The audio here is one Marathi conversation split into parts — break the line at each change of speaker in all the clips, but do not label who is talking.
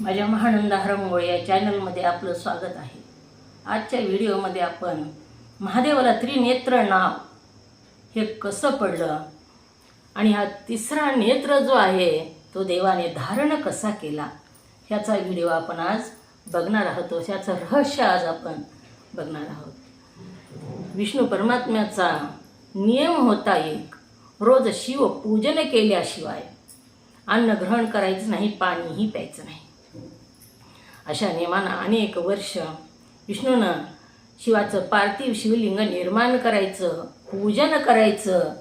माझ्या महानंदा हरंगोळे या चॅनलमध्ये आपलं स्वागत आहे. आजच्या व्हिडिओमध्ये आपण महादेवाला त्रिनेत्र नाव हे कसं पडलं आणि हा तिसरा नेत्र जो आहे तो देवाने धारण कसा केला ह्याचा व्हिडिओ आपण आज बघणार आहोत. ह्याचं रहस्य आज आपण बघणार आहोत. विष्णू परमात्म्याचा नियम होता एक रोज शिव पूजन केल्याशिवाय अन्न ग्रहण करायचं नाही पाणीही प्यायचं नाही. अशा नियमानं अनेक वर्ष विष्णूनं शिवाचं पार्थिव शिवलिंग निर्माण करायचं पूजन करायचं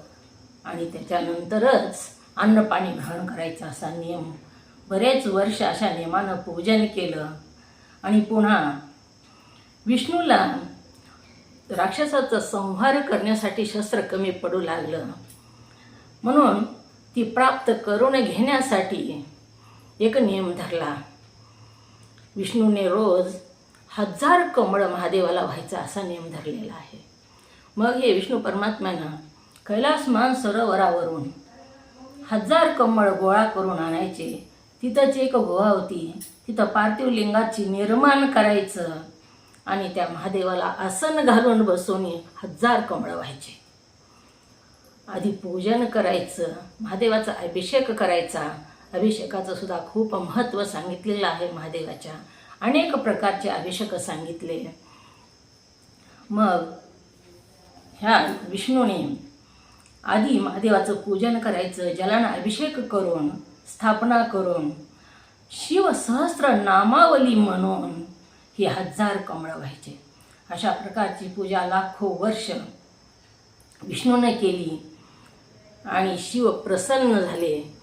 आणि त्याच्यानंतरच अन्नपाणी ग्रहण करायचं असा नियम बरेच वर्ष अशा नियमानं पूजन केलं. आणि पुन्हा विष्णूला राक्षसाचा संहार करण्यासाठी शस्त्र कमी पडू लागलं. म्हणून ती प्राप्त करून घेण्यासाठी एक नियम धरला. विष्णूने रोज हजार कमळ महादेवाला व्हायचा असा नियम धरलेला आहे. मग हे विष्णू परमात्म्यानं कैलास मान सरोवरावरून हजार कमळ गोळा करून आणायचे. तिथंच एक गुहा होती. तिथं पार्थिव लिंगाची निर्माण करायचं आणि त्या महादेवाला आसन घालून बसून हजार कमळं व्हायचे. आधी पूजन करायचं महादेवाचा अभिषेक करायचा अभिषेकाचं सुद्धा खूप महत्त्व सांगितलेलं आहे महादेवाच्या. अनेक प्रकारचे अभिषेक सांगितले. मग ह्या विष्णूने आधी महादेवाचं पूजन करायचं जलानं अभिषेक करून स्थापना करून शिवसहस्र नामावली म्हणून ही हजार कमळं व्हायचे. अशा प्रकारची पूजा लाखो वर्ष विष्णूने केली आणि शिव प्रसन्न झाले.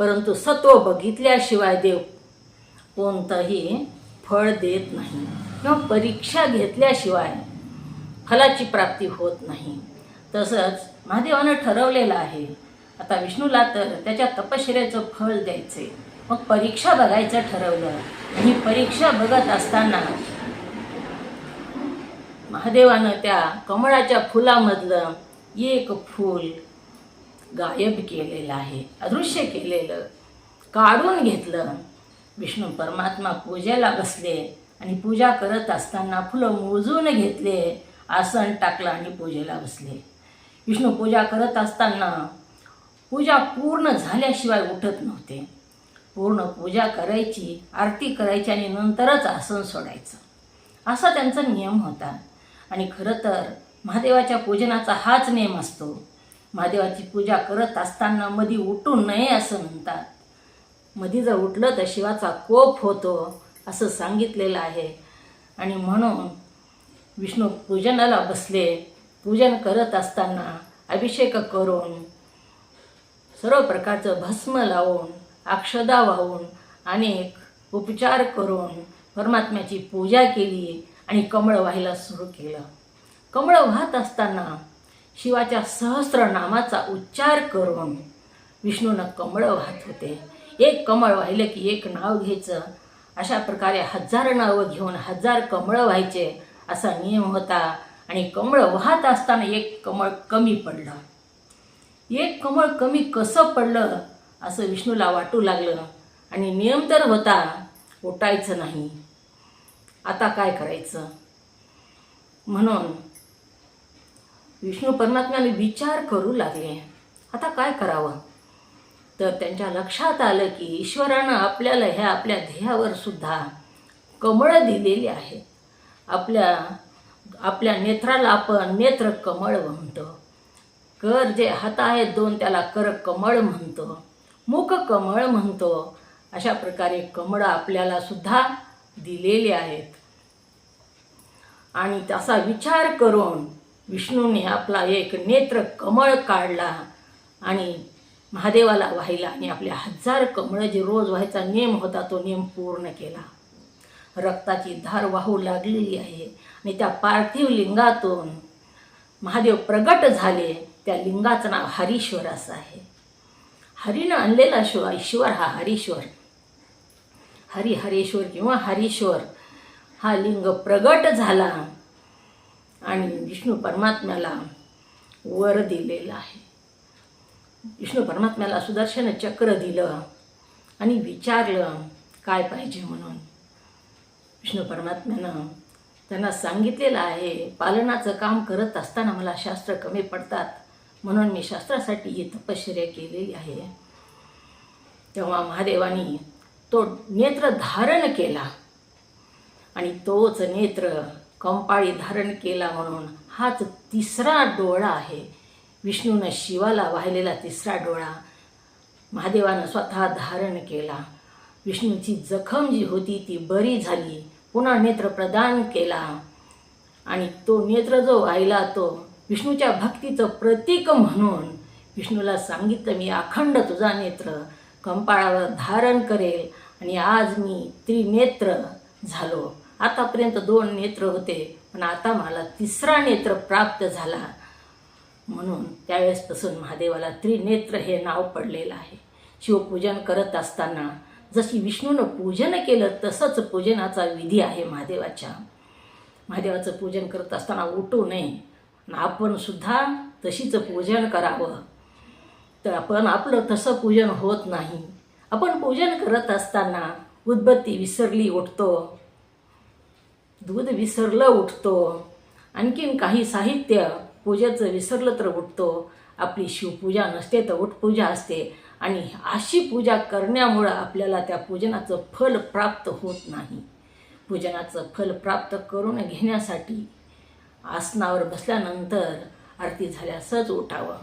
परंतु सत्व बघितल्याशिवाय देव कोणतंही फळ देत नाही किंवा परीक्षा घेतल्याशिवाय फलाची प्राप्ती होत नाही. तसंच महादेवानं ठरवलेलं आहे. आता विष्णूला तर त्याच्या तपश्चर्याचं फळ द्यायचे मग परीक्षा बघायचं ठरवलं. आणि परीक्षा बघत असताना महादेवानं त्या कमळाच्या फुलामधलं एक फूल गायब केलेलं आहे अदृश्य केलेलं. काढून घेतलं. विष्णू परमात्मा पूजेला बसले आणि पूजा करत असताना फुलं मोजून घेतले. आसन टाकलं आणि पूजेला बसले. विष्णू पूजा करत असताना पूजा पूर्ण झाल्याशिवाय उठत नव्हते. पूर्ण पूजा करायची आरती करायची आणि नंतरच आसन सोडायचं. असा त्यांचा नियम होता. आणि खरं तर महादेवाच्या पूजनाचा हाच नियम असतो. महादेवाची पूजा करत असताना मधी उठू नये असं म्हणतात. मधी जर उठलं तर शिवाचा कोप होतो असं सांगितलेलं आहे. आणि म्हणून विष्णू पूजनाला बसले. पूजन करत असताना अभिषेक करून सर्व प्रकारचं भस्म लावून अक्षदा वाहून अनेक उपचार करून परमात्म्याची पूजा केली आणि कमळ व्हायला सुरू केलं. कमळ वाहत असताना शिवाच्या सहस्र नामाचा उच्चार करून विष्णूनं कमळं वाहत होते. एक कमळ वाहिलं की एक नाव घ्यायचं. अशा प्रकारे हजार नावं घेऊन हजार कमळं व्हायचे असा नियम होता आणि कमळ वाहत असताना एक कमळ कमी पडलं. एक कमळ कमी कसं पडलं असं विष्णूला वाटू लागलं आणि नियम तर होता उठायचं नाही. आता काय करायचं? म्हणून विष्णू परमात्म्याने विचार करू लागले. आता काय करावं? तर त्यांच्या लक्षात आलं की ईश्वरानं आपल्याला ह्या आपल्या ध्येयावर सुद्धा कमळं दिलेली आहे. आपल्या आपल्या नेत्राला आपण नेत्र कमळ म्हणतो. कर जे हात आहेत दोन त्याला कर कमळ म्हणतो. मुख कमळ म्हणतो. अशा प्रकारे कमळं आपल्याला सुद्धा दिलेली आहेत. आणि त्याचा विचार करून विष्णूने आपला एक नेत्र कमळ काढला आणि महादेवाला व्हायला आणि आपल्या हजार कमळं जे रोज व्हायचा नियम होता तो नियम पूर्ण केला. रक्ताची धार वाहू लागलेली आहे आणि त्या पार्थिव लिंगातून महादेव प्रगट झाले. त्या लिंगाचं नाव हरीश्वर असं आहे. हरीनं आणलेला शिव ईश्वर हा हरीश्वर. हरी हरेश्वर किंवा हरीश्वर हा लिंग प्रगट झाला. आणि विष्णू परमात्म्याला वर दिलेला आहे. विष्णू परमात्म्याला सुदर्शन चक्र दिलं आणि विचारलं काय पाहिजे म्हणून? विष्णू परमात्म्यानं त्यांना सांगितलेलं आहे पालनाचं काम करत असताना मला शास्त्र कमी पडतात म्हणून मी शास्त्रासाठी ही तपश्चर्या केलेली आहे. तेव्हा महादेवानी तो नेत्र धारण केला आणि तोच नेत्र कंपाळी धारण केला म्हणून हाच तिसरा डोळा आहे. विष्णूनं शिवाला वाहिलेला तिसरा डोळा. महादेवानं स्वतः धारण केला. विष्णूची जखम जी होती ती बरी झाली. पुन्हा नेत्र प्रदान केला. आणि तो नेत्र जो वाहिला तो विष्णूच्या भक्तीचं प्रतीक म्हणून विष्णूला सांगितलं मी अखंड तुझा नेत्र कंपाळावर धारण करेल आणि आज मी त्रिनेत्र झालो. आतापर्यंत दोन नेत्र होते पण आता मला तिसरा नेत्र प्राप्त झाला. म्हणून त्यावेळेसपासून महादेवाला त्रिनेत्र हे नाव पडलेलं आहे. शिवपूजन करत असताना जशी विष्णूनं पूजन केलं तसंच पूजनाचा विधी आहे महादेवाच्या. महादेवाचं पूजन करत असताना उठू नये आपण सुद्धा तशीच पूजन करावं. तर आपण आपलं तसं पूजन होत नाही. आपण पूजन करत असताना उदबत्ती विसरली उठतो. दूध विसरलं उठतो. आणखीन काही साहित्य पूजेचं विसरलं तर उठतो. आपली शिवपूजा नसते तर उठपूजा असते. आणि अशी पूजा करण्यामुळं आपल्याला त्या पूजनाचं फल प्राप्त होत नाही. पूजनाचं फल प्राप्त करून घेण्यासाठी आसनावर बसल्यानंतर आरती झाल्यासच उठावं.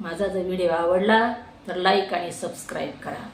माझा जर व्हिडिओ आवडला तर लाईक आणि सबस्क्राईब करा.